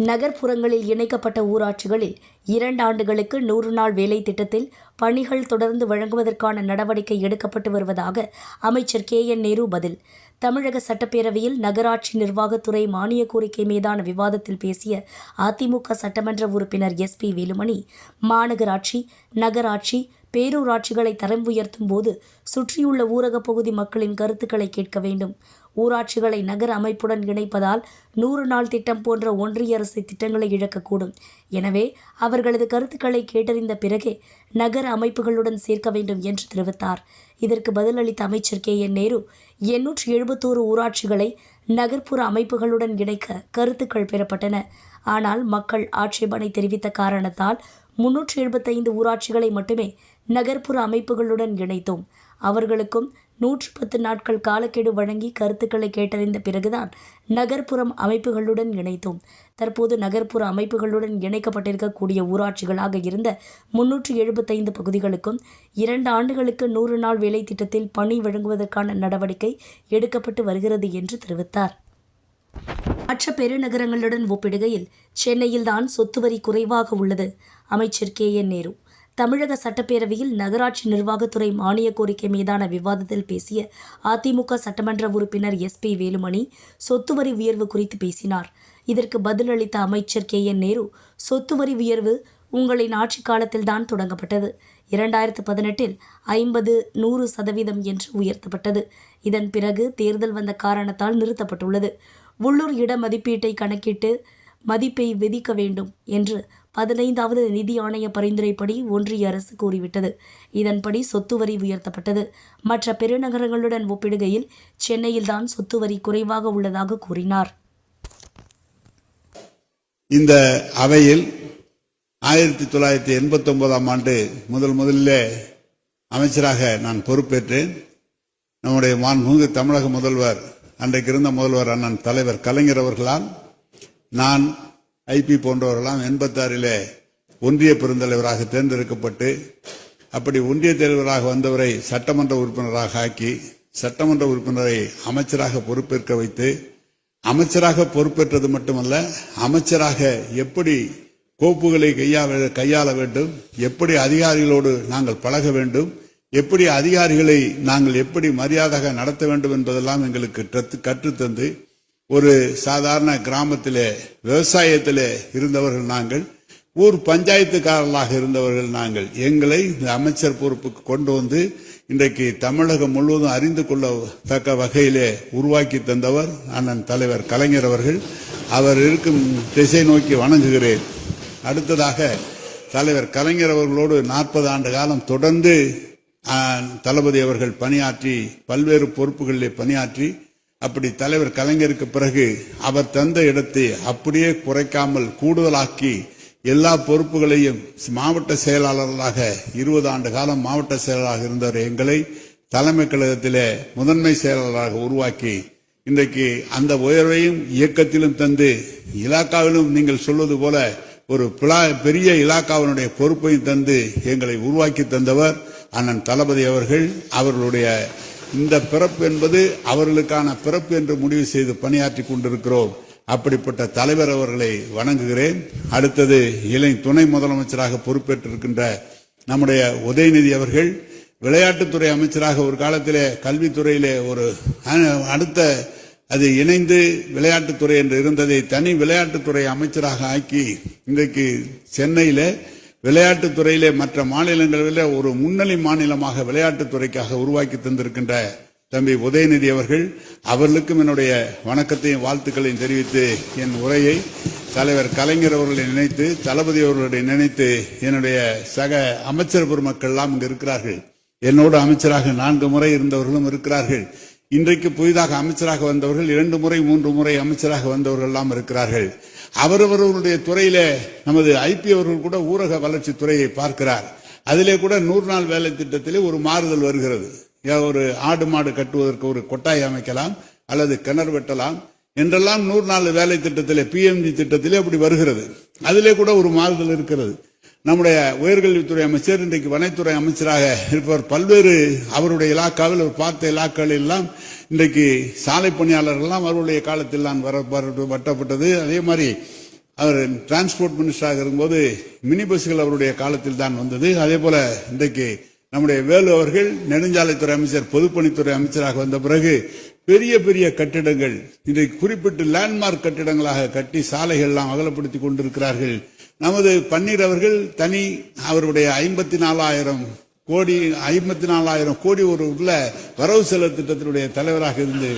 நகர்ப்புறங்களில் இணைக்கப்பட்ட ஊராட்சிகளில் இரண்டு ஆண்டுகளுக்கு நூறு நாள் வேலை திட்டத்தில் பணிகள் தொடர்ந்து வழங்குவதற்கான நடவடிக்கை எடுக்கப்பட்டு வருவதாக அமைச்சர் கே என் நேரு பதில். தமிழக சட்டப்பேரவையில் நகராட்சி நிர்வாகத்துறை மானிய கோரிக்கை மீதான விவாதத்தில் பேசிய அதிமுக சட்டமன்ற உறுப்பினர் எஸ் பி வேலுமணி மாநகராட்சி நகராட்சி பேரூராட்சிகளை தரம் உயர்த்தும் போது சுற்றியுள்ள ஊரகப் பகுதி மக்களின் கருத்துக்களை கேட்க வேண்டும். ஊராட்சிகளை நகர அமைப்புடன் இணைப்பதால் நூறு நாள் திட்டம் போன்ற ஒன்றிய அரசு திட்டங்களை இழக்கக்கூடும். எனவே அவர்களது கருத்துக்களை கேட்டறிந்த பிறகே நகர அமைப்புகளுடன் சேர்க்க வேண்டும் என்று தெரிவித்தார். இதற்கு பதிலளித்த அமைச்சர் கே. என். நேரு எண்ணூற்றி எழுபத்தோரு ஊராட்சிகளை நகர்ப்புற அமைப்புகளுடன் இணைக்க கருத்துக்கள் பெறப்பட்டன. ஆனால் மக்கள் ஆட்சேபனை தெரிவித்த காரணத்தால் முன்னூற்றி எழுபத்தைந்து ஊராட்சிகளை மட்டுமே நகர்ப்புற அமைப்புகளுடன் இணைத்தோம். அவர்களுக்கும் நூற்று பத்து நாட்கள் காலக்கெடு வழங்கி கருத்துக்களை கேட்டறிந்த பிறகுதான் நகர்ப்புறம் அமைப்புகளுடன் இணைத்தோம். தற்போது நகர்ப்புற அமைப்புகளுடன் இணைக்கப்பட்டிருக்கக்கூடிய ஊராட்சிகளாக இருந்த முன்னூற்று எழுபத்தைந்து பகுதிகளுக்கும் இரண்டு ஆண்டுகளுக்கு நூறு நாள் வேலை திட்டத்தில் பணி வழங்குவதற்கான நடவடிக்கை எடுக்கப்பட்டு வருகிறது என்று தெரிவித்தார். மற்ற பெருநகரங்களுடன் ஒப்பிடுகையில் சென்னையில்தான் சொத்து வரி குறைவாக உள்ளது. அமைச்சர் கே. என். நேரு தமிழக சட்டப்பேரவையில் நகராட்சி நிர்வாகத்துறை மானிய கோரிக்கை மீதான விவாதத்தில் பேசிய அதிமுக சட்டமன்ற உறுப்பினர் எஸ் பி வேலுமணி சொத்து வரி உயர்வு குறித்து பேசினார். இதற்கு பதிலளித்த அமைச்சர் கே என் நேரு சொத்து வரி உயர்வு உங்களின் ஆட்சி காலத்தில்தான் தொடங்கப்பட்டது. இரண்டாயிரத்து பதினெட்டில் ஐம்பது நூறு சதவீதம் என்று உயர்த்தப்பட்டது. இதன் பிறகு தேர்தல் வந்த காரணத்தால் நிறுத்தப்பட்டுள்ளது. உள்ளூர் இட மதிப்பீட்டை கணக்கிட்டு மதிப்பை விதிக்க வேண்டும் என்று பதினைந்தாவது நிதி ஆணைய பரிந்துரைப்படி ஒன்றிய அரசு கூறிவிட்டது இதன்படி சொத்து வரி உயர்த்தப்பட்டது. மற்ற பெருநகரங்களுடன் ஒப்பிடுகையில் சென்னையில்தான் சொத்து வரி குறைவாக உள்ளதாக கூறினார். இந்த அவையில் ஆயிரத்தி தொள்ளாயிரத்தி எண்பத்தி ஒன்பதாம் ஆண்டு முதல் முதலில் அமைச்சராக நான் பொறுப்பேற்றேன். நம்முடைய மாண்புமிகு தமிழக முதல்வர் அன்றைக்கு இருந்த முதல்வர் அண்ணன் தலைவர் கலைஞர் அவர்களால் நான் ஐபி போன்றவர்களாம் எண்பத்தாறிலே ஒன்றிய பெருந்தலைவராக தேர்ந்தெடுக்கப்பட்டு அப்படி ஒன்றிய தலைவராக வந்தவரை சட்டமன்ற உறுப்பினராக ஆக்கி சட்டமன்ற உறுப்பினரை அமைச்சராக பொறுப்பேற்க வைத்து அமைச்சராக பொறுப்பேற்றது மட்டுமல்ல அமைச்சராக எப்படி கோப்புகளை கையாள கையாள வேண்டும் எப்படி அதிகாரிகளோடு நாங்கள் பழக வேண்டும் எப்படி அதிகாரிகளை நாங்கள் எப்படி மரியாதையாக நடத்த வேண்டும் என்பதெல்லாம் எங்களுக்கு கற்று- கற்றுத்தந்து ஒரு சாதாரண கிராமத்தில் விவசாயத்தில் இருந்தவர்கள் நாங்கள் ஊர் பஞ்சாயத்துக்காரர்களாக இருந்தவர்கள் நாங்கள். எங்களை இந்த அமைச்சர் பொறுப்புக்கு கொண்டு வந்து இன்றைக்கு தமிழகம் முழுவதும் அறிந்து கொள்ளத்தக்க வகையிலே உருவாக்கி தந்தவர் அண்ணன் தலைவர் கலைஞர் அவர்கள். அவர் இருக்கும் திசை நோக்கி வணங்குகிறேன். அடுத்ததாக தலைவர் கலைஞர் அவர்களோடு நாற்பது ஆண்டு காலம் தொடர்ந்து தளபதி அவர்கள் பணியாற்றி பல்வேறு பொறுப்புகளிலே பணியாற்றி அப்படி தலைவர் கலைஞருக்கு பிறகு அவர் தந்த இடத்தை அப்படியே குறைக்காமல் கூடுதலாக்கி எல்லா பொறுப்புகளையும் மாவட்ட செயலாளர்களாக இருபது ஆண்டு காலம் மாவட்ட செயலாளராக இருந்தவர் எங்களை தலைமை கழகத்திலே முதன்மை செயலாளராக உருவாக்கி இன்றைக்கு அந்த உயர்வையும் இயக்கத்திலும் தந்து இலாக்காவிலும் நீங்கள் சொல்வது போல ஒரு பெரிய இலாக்காவினுடைய பொறுப்பையும் தந்து எங்களை உருவாக்கி தந்தவர் அண்ணன் தளபதி அவர்கள் அவர்களுடைய இந்த பிறப்பு என்பது அவர்களுக்கான பிறப்பு என்று முடிவு செய்து பணியாற்றி கொண்டிருக்கிறோம். அப்படிப்பட்ட தலைவர் அவர்களை வணங்குகிறேன். அடுத்தது இளை துணை முதலமைச்சராக பொறுப்பேற்றிருக்கின்ற நம்முடைய உதயநிதி அவர்கள் விளையாட்டுத்துறை அமைச்சராக ஒரு காலத்திலே கல்வித்துறையிலே ஒரு அடுத்த அது இணைந்து விளையாட்டுத்துறை என்று இருந்ததை தனி விளையாட்டுத்துறை அமைச்சராக ஆக்கி இன்றைக்கு சென்னையில விளையாட்டுத்துறையிலே மற்ற மாநிலங்களில் ஒரு முன்னணி மாநிலமாக விளையாட்டுத்துறைக்காக உருவாக்கி தந்திருக்கின்ற தம்பி உதயநிதி அவர்கள் அவர்களுக்கும் என்னுடைய வணக்கத்தையும் வாழ்த்துக்களையும் தெரிவித்து என் உரையை தலைவர் கலைஞர் அவர்களை நினைத்து தளபதி அவர்களை நினைத்து என்னுடைய சக அமைச்சர் பெருமக்கள் எல்லாம் இங்கு இருக்கிறார்கள். என்னோடு அமைச்சராக நான்கு முறை இருந்தவர்களும் இருக்கிறார்கள். இன்றைக்கு புதிதாக அமைச்சராக வந்தவர்கள் இரண்டு முறை மூன்று முறை அமைச்சராக வந்தவர்கள் எல்லாம் இருக்கிறார்கள். அவரவர்களுடைய துறையிலே நமது ஐபி அவர்கள் கூட ஊரக வளர்ச்சி துறையை பார்க்கிறார். அதிலே கூட நூறு நாள் வேலை திட்டத்திலே ஒரு மாறுதல் வருகிறது. ஏ- ஒரு ஆடு மாடு கட்டுவதற்கு ஒரு கொட்டாய் அமைக்கலாம் அல்லது கிணறு வெட்டலாம் என்றெல்லாம் நூறு நாள் வேலை திட்டத்திலே பிஎம்ஜி திட்டத்திலே அப்படி வருகிறது. அதிலே கூட ஒரு மாறுதல் இருக்கிறது. நம்முடைய உயர்கல்வித்துறை அமைச்சர் இன்றைக்கு வனத்துறை அமைச்சராக இருப்பவர் பல்வேறு அவருடைய இலாக்காவில் அவர் பார்த்த இலாக்காவில் எல்லாம் இன்றைக்கு சாலை பணியாளர்கள்லாம் அவருடைய காலத்தில் தான் வர வர- வட்டப்பட்டது. அதே மாதிரி அவர் டிரான்ஸ்போர்ட் மினிஸ்டராக இருக்கும்போது மினி பஸ்கள் அவருடைய காலத்தில் தான் வந்தது. அதே போல இன்றைக்கு நம்முடைய வேலு அவர்கள் நெடுஞ்சாலைத்துறை அமைச்சர் பொதுப்பணித்துறை அமைச்சராக வந்த பிறகு பெரிய பெரிய கட்டிடங்கள் இன்றைக்கு குறிப்பிட்டு லேண்ட்மார்க் கட்டிடங்களாக கட்டி சாலைகள் எல்லாம் அகலப்படுத்தி கொண்டிருக்கிறார்கள். நமது பன்னீர் அவர்கள் தனி அவருடைய ஐம்பத்தி நாலாயிரம் கோடி ஐம்பத்தி நாலாயிரம் கோடி ஒரு உள்ள வரவு செலவு திட்டத்தினுடைய தலைவராக இருந்து.